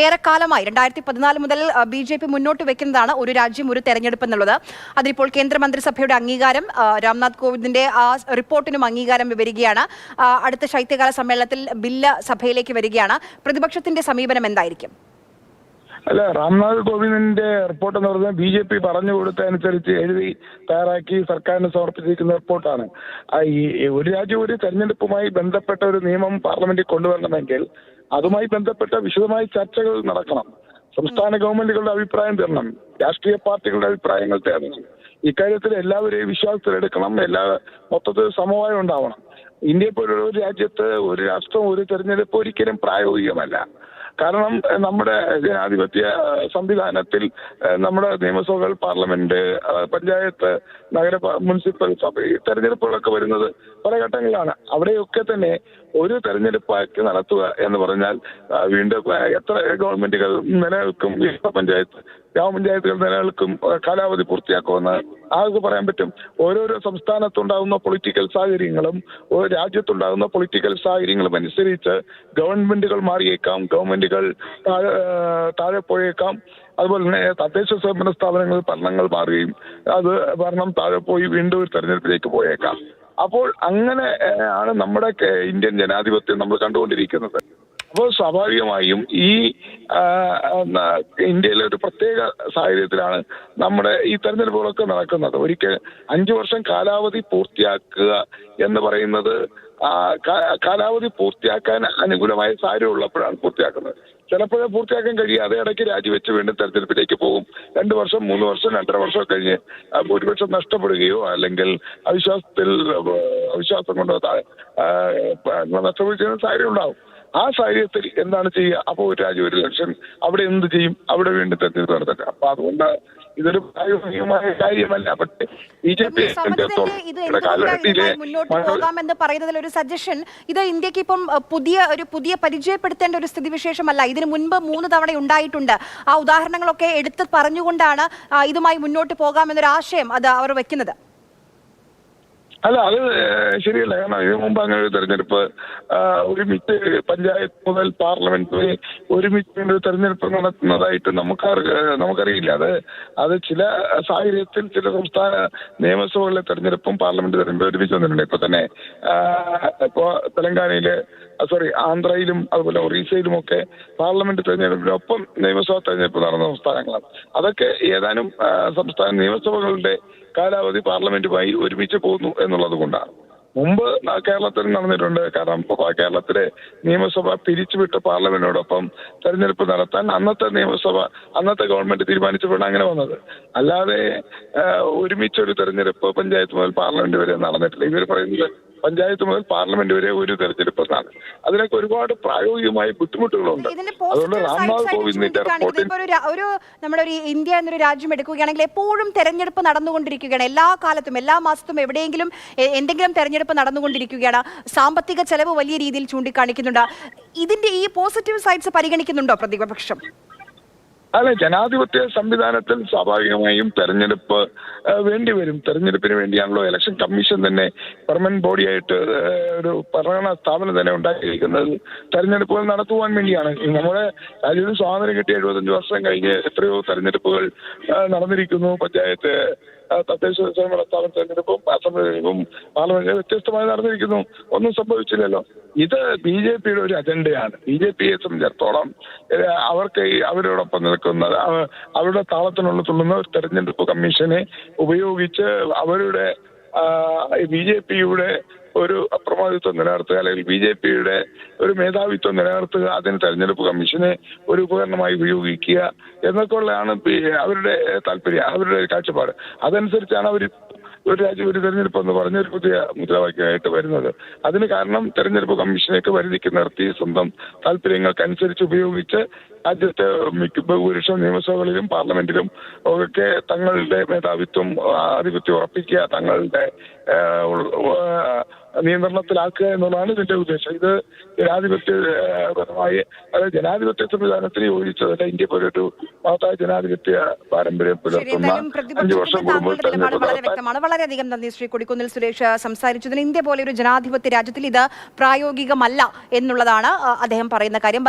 ഏറെക്കാലമായി രണ്ടായിരത്തി പതിനാല് മുതൽ ബി ജെ പി മുന്നോട്ട് വെക്കുന്നതാണ് ഒരു രാജ്യം ഒരു തെരഞ്ഞെടുപ്പ് എന്നുള്ളത്. അതിപ്പോൾ കേന്ദ്രമന്ത്രിസഭയുടെ അംഗീകാരം രാംനാഥ് കോവിന്ദിന്റെ ആ റിപ്പോർട്ടിനും അംഗീകാരം വരികയാണ് അടുത്ത ശൈത്യകാല സമ്മേളനത്തിൽ ബില്ല് സഭയിലേക്ക് വരികയാണ്. പ്രതിപക്ഷത്തിന്റെ സമീപനം എന്തായിരിക്കും? അല്ല രാംനാഥ് കോവിന്ദിന്റെ റിപ്പോർട്ട് എന്ന് പറഞ്ഞാൽ ബി ജെ പി പറഞ്ഞു കൊടുത്തനുസരിച്ച് എഴുതി തയ്യാറാക്കി സർക്കാരിന് സമർപ്പിച്ചിരിക്കുന്ന റിപ്പോർട്ടാണ്. ഈ ഒരു രാജ്യം ഒരു തെരഞ്ഞെടുപ്പുമായി ബന്ധപ്പെട്ട ഒരു നിയമം പാർലമെന്റിൽ കൊണ്ടുവരണമെങ്കിൽ അതുമായി ബന്ധപ്പെട്ട വിശദമായ ചർച്ചകൾ നടക്കണം. സംസ്ഥാന ഗവൺമെന്റുകളുടെ അഭിപ്രായം തരണം. രാഷ്ട്രീയ പാർട്ടികളുടെ അഭിപ്രായങ്ങൾ തേടണം ഇക്കാര്യത്തിൽ എല്ലാവരെയും വിശ്വാസത്തിലെടുക്കണം. എല്ലാ മൊത്തത്തിൽ സമവായം ഉണ്ടാവണം. ഇന്ത്യയെ പോലുള്ള ഒരു രാജ്യത്ത് ഒരു രാഷ്ട്രം ഒരു തെരഞ്ഞെടുപ്പ് ഒരിക്കലും പ്രായോഗികമല്ല. കാരണം നമ്മുടെ ജനാധിപത്യ സംവിധാനത്തിൽ നമ്മുടെ നിയമസഭകൾ പാർലമെന്റ് പഞ്ചായത്ത് നഗര മുനിസിപ്പൽ സഭ ഈ തെരഞ്ഞെടുപ്പുകളൊക്കെ വരുന്നത് പല ഘട്ടങ്ങളിലാണ്. അവിടെയൊക്കെ തന്നെ ഒരു തെരഞ്ഞെടുപ്പാക്കി നടത്തുക എന്ന് പറഞ്ഞാൽ വീണ്ടും എത്ര ഗവൺമെന്റുകൾ നിലനിൽക്കും പഞ്ചായത്ത് ഗ്രാമപഞ്ചായത്തുകൾ നിലനിൽക്കും കാലാവധി പൂർത്തിയാക്കുമെന്ന് ആർക്ക് പറയാൻ പറ്റും. ഓരോരോ സംസ്ഥാനത്തുണ്ടാകുന്ന പൊളിറ്റിക്കൽ സാഹചര്യങ്ങളും രാജ്യത്തുണ്ടാകുന്ന പൊളിറ്റിക്കൽ സാഹചര്യങ്ങളും അനുസരിച്ച് ഗവൺമെന്റുകൾ മാറിയേക്കാം ഗവൺമെന്റുകൾ താഴെ പോയേക്കാം. അതുപോലെ തന്നെ തദ്ദേശ സ്വയംഭരണ സ്ഥാപനങ്ങൾ ഭരണങ്ങൾ മാറുകയും അത് ഭരണം താഴെ പോയി വീണ്ടും ഒരു തെരഞ്ഞെടുപ്പിലേക്ക് പോയേക്കാം. അപ്പോൾ അങ്ങനെ ആണ് നമ്മുടെ ഇന്ത്യൻ ജനാധിപത്യം നമ്മൾ കണ്ടുകൊണ്ടിരിക്കുന്നത്. അപ്പോൾ സ്വാഭാവികമായും ഈ ഇന്ത്യയിലെ ഒരു പ്രത്യേക സാഹചര്യത്തിലാണ് നമ്മുടെ ഈ തെരഞ്ഞെടുപ്പുകളൊക്കെ നടക്കുന്നത്. ഒരിക്കൽ അഞ്ചു വർഷം കാലാവധി പൂർത്തിയാക്കുക എന്ന് പറയുന്നത് കാലാവധി പൂർത്തിയാക്കാൻ അനുകൂലമായ സാഹചര്യം ഉള്ളപ്പോഴാണ് പൂർത്തിയാക്കുന്നത്. ചിലപ്പോഴേ പൂർത്തിയാക്കാൻ കഴിയാതെ ഇടയ്ക്ക് രാജിവെച്ച് വീണ്ടും തെരഞ്ഞെടുപ്പിലേക്ക് പോകും. രണ്ട് വർഷം മൂന്ന് വർഷം രണ്ടര വർഷം കഴിഞ്ഞ് ഭൂരിപക്ഷം നഷ്ടപ്പെടുകയോ അല്ലെങ്കിൽ അവിശ്വാസത്തിൽ അവിശ്വാസം കൊണ്ടോ നഷ്ടപ്പെടുന്ന സാഹചര്യം ഉണ്ടാവും. ആ സാഹചര്യത്തിൽ എന്താണ് ചെയ്യുക? അപ്പോൾ ഒരു രാജ്യം ഒരു ലക്ഷം അവിടെ എന്ത് ചെയ്യും? അവിടെ വീണ്ടും തെരഞ്ഞെടുപ്പ് നടത്തട്ടെ. അപ്പൊ അതുകൊണ്ട് ഇതൊരു പ്രായോഗികമായ കാര്യമല്ല. പക്ഷേ ബി ജെ പി കാലഘട്ടത്തിലെ പോകാമെന്ന് പറയുന്നതിൽ ഒരു സജഷൻ ഇത് ഇന്ത്യയ്ക്ക് ഇപ്പം പുതിയ ഒരു പുതിയ പരിചയപ്പെടുത്തേണ്ട ഒരു സ്ഥിതിവിശേഷമല്ല. ഇതിനു മുൻപ് മൂന്ന് തവണ ഉണ്ടായിട്ടുണ്ട്. ആ ഉദാഹരണങ്ങളൊക്കെ എടുത്ത് പറഞ്ഞുകൊണ്ടാണ് ഇതുമായി മുന്നോട്ട് പോകാമെന്നൊരു ആശയം അത് അവർ വെക്കുന്നത്. അല്ല അത് ശരിയല്ല. കാരണം ഇതിനു മുമ്പ് അങ്ങനെ ഒരു തെരഞ്ഞെടുപ്പ് ഒരുമിച്ച് പഞ്ചായത്ത് മുതൽ പാർലമെന്റ് വരെ ഒരുമിച്ച് ഒരു തെരഞ്ഞെടുപ്പ് നടത്തുന്നതായിട്ട് നമുക്ക് നമുക്കറിയില്ല. അത് അത് ചില സാഹചര്യത്തിൽ ചില സംസ്ഥാന നിയമസഭകളിലെ തെരഞ്ഞെടുപ്പും പാർലമെന്റ് തെരഞ്ഞെടുപ്പ് ഒരുമിച്ച് വന്നിട്ടുണ്ട്. ഇപ്പൊ തന്നെ ഇപ്പോ തെലങ്കാനയിൽ സോറി ആന്ധ്രയിലും അതുപോലെ ഒറീസയിലും ഒക്കെ പാർലമെന്റ് തെരഞ്ഞെടുപ്പിനൊപ്പം നിയമസഭാ തെരഞ്ഞെടുപ്പ് നടന്ന സംസ്ഥാനങ്ങളാണ്. അതൊക്കെ ഏതാനും സംസ്ഥാന നിയമസഭകളുടെ കാലാവധി പാർലമെന്റുമായി ഒരുമിച്ച് പോകുന്നു എന്നുള്ളത് കൊണ്ടാണ്. മുമ്പ് കേരളത്തിൽ നടന്നിട്ടുണ്ട്. കാരണം കേരളത്തിലെ നിയമസഭ പിരിച്ചുവിട്ട് പാർലമെന്റിനോടൊപ്പം തെരഞ്ഞെടുപ്പ് നടത്താൻ അന്നത്തെ നിയമസഭ അന്നത്തെ ഗവൺമെന്റ് തീരുമാനിച്ചപ്പോഴാണ് അങ്ങനെ വന്നത്. അല്ലാതെ ഒരുമിച്ചൊരു തെരഞ്ഞെടുപ്പ് പഞ്ചായത്ത് മുതൽ പാർലമെന്റ് വരെ നടന്നിട്ടില്ല. ഇവർ പറയുന്നത് പഞ്ചായത്ത് മുതൽ പാർലമെന്റ് വരെ ഒരു തെരഞ്ഞെടുപ്പ് എന്നാണ് അതിനൊക്കെ ഒരുപാട് പ്രായോഗികമായ ബുദ്ധിമുട്ടുകളുണ്ട്. അതുകൊണ്ട് രാംനാഥ് കോവിന്ദിന്റെ റിപ്പോർട്ടിൽ ഒരു നമ്മുടെ ഒരു ഇന്ത്യ എന്നൊരു രാജ്യം എടുക്കുകയാണെങ്കിൽ എപ്പോഴും തെരഞ്ഞെടുപ്പ് നടന്നുകൊണ്ടിരിക്കുകയാണ്. എല്ലാ കാലത്തും എല്ലാ മാസത്തും എവിടെയെങ്കിലും എന്തെങ്കിലും തെരഞ്ഞെടുപ്പ് നടന്നുകൊണ്ടിരിക്കുകയാണ്. സാമ്പത്തിക ചെലവ് വലിയ രീതിയിൽ ചൂണ്ടിക്കാണിക്കുന്നുണ്ട്. ഇതിന്റെ ഈ പോസിറ്റീവ് സൈഡ്സ് പരിഗണിക്കുന്നുണ്ടോ പ്രതിപക്ഷം? അല്ല ജനാധിപത്യ സംവിധാനത്തിൽ സ്വാഭാവികമായും തെരഞ്ഞെടുപ്പ് വേണ്ടി വരും. തെരഞ്ഞെടുപ്പിന് വേണ്ടിയാണല്ലോ ഇലക്ഷൻ കമ്മീഷൻ തന്നെ പെർമനന്റ് ബോഡിയായിട്ട് ഒരു ഭരണ സ്ഥാപനം തന്നെ ഉണ്ടാക്കിയിരിക്കുന്നത്. തെരഞ്ഞെടുപ്പുകൾ നടത്തുവാൻ വേണ്ടിയാണ്. നമ്മുടെ രാജ്യത്ത് സ്വാതന്ത്ര്യം കിട്ടിയ എഴുപത്തഞ്ച് വർഷം കഴിഞ്ഞ് എത്രയോ തെരഞ്ഞെടുപ്പുകൾ നടന്നിരിക്കുന്നു. പഞ്ചായത്ത് തദ്ദേശ സ്വയംഭരണ സ്ഥാപന തെരഞ്ഞെടുപ്പും അസംബ്ലി തെരഞ്ഞെടുപ്പും പാർലമെന്റ് വ്യത്യസ്തമായി നടന്നിരിക്കുന്നു. ഒന്നും സംഭവിച്ചില്ലല്ലോ. ഇത് ബി ജെ പിയുടെ ഒരു അജണ്ടയാണ്. ബി ജെ പിയെ സംബന്ധിച്ചിടത്തോളം അവർക്ക് അവരോടൊപ്പം നിൽക്കുന്ന അവരുടെ താളത്തിനുള്ള തുള്ളുന്ന തെരഞ്ഞെടുപ്പ് കമ്മീഷനെ ഉപയോഗിച്ച് അവരുടെ ബി ജെ പിയുടെ ഒരു അപ്രമാദിത്വം നിലനിർത്തുക അല്ലെങ്കിൽ ബി ജെ പിയുടെ ഒരു മേധാവിത്വം നിലനിർത്തുക അതിന് തെരഞ്ഞെടുപ്പ് കമ്മീഷനെ ഒരു ഉപകരണമായി ഉപയോഗിക്കുക എന്നൊക്കെയുള്ളതാണ് അവരുടെ താല്പര്യം അവരുടെ കാഴ്ചപ്പാട്. അതനുസരിച്ചാണ് അവർ ഒരു രാജ്യം ഒരു തെരഞ്ഞെടുപ്പ് എന്ന് പറഞ്ഞ ഒരു പുതിയ മുദ്രാവാക്യമായിട്ട് വരുന്നത്. അതിന് കാരണം തെരഞ്ഞെടുപ്പ് കമ്മീഷനെയൊക്കെ വരുതിക്ക് നിർത്തി സ്വന്തം താല്പര്യങ്ങൾക്കനുസരിച്ച് ഉപയോഗിച്ച് രാജ്യത്തെ മിക്ക ഭൂരിപക്ഷം നിയമസഭകളിലും പാർലമെന്റിലും ഒക്കെ തങ്ങളുടെ മേധാവിത്വം ആധിപത്യം ഉറപ്പിക്കുക തങ്ങളുടെ നിയന്ത്രണത്തിലാക്കുക എന്നുള്ളതാണ് ഇതിന്റെ ഉദ്ദേശം. ഇത് ജനാധിപത്യപരമായി അതായത് ജനാധിപത്യ സംവിധാനത്തിന് യോജിച്ചതല്ല ഇന്ത്യ പോലൊരു മഹത്തായ ജനാധിപത്യ പാരമ്പര്യം പുലർത്തുന്ന അഞ്ചു വർഷം കൂടുമ്പോൾ വ്യക്തമാണ്. വളരെയധികം നന്ദി ശ്രീ കൊടിക്കുന്നിൽ സുരേഷ് സംസാരിച്ചതിന് ഇന്ത്യ പോലെ ഒരു ജനാധിപത്യ രാജ്യത്തിൽ ഇത് പ്രായോഗികമല്ല എന്നുള്ളതാണ് അദ്ദേഹം പറയുന്ന കാര്യം.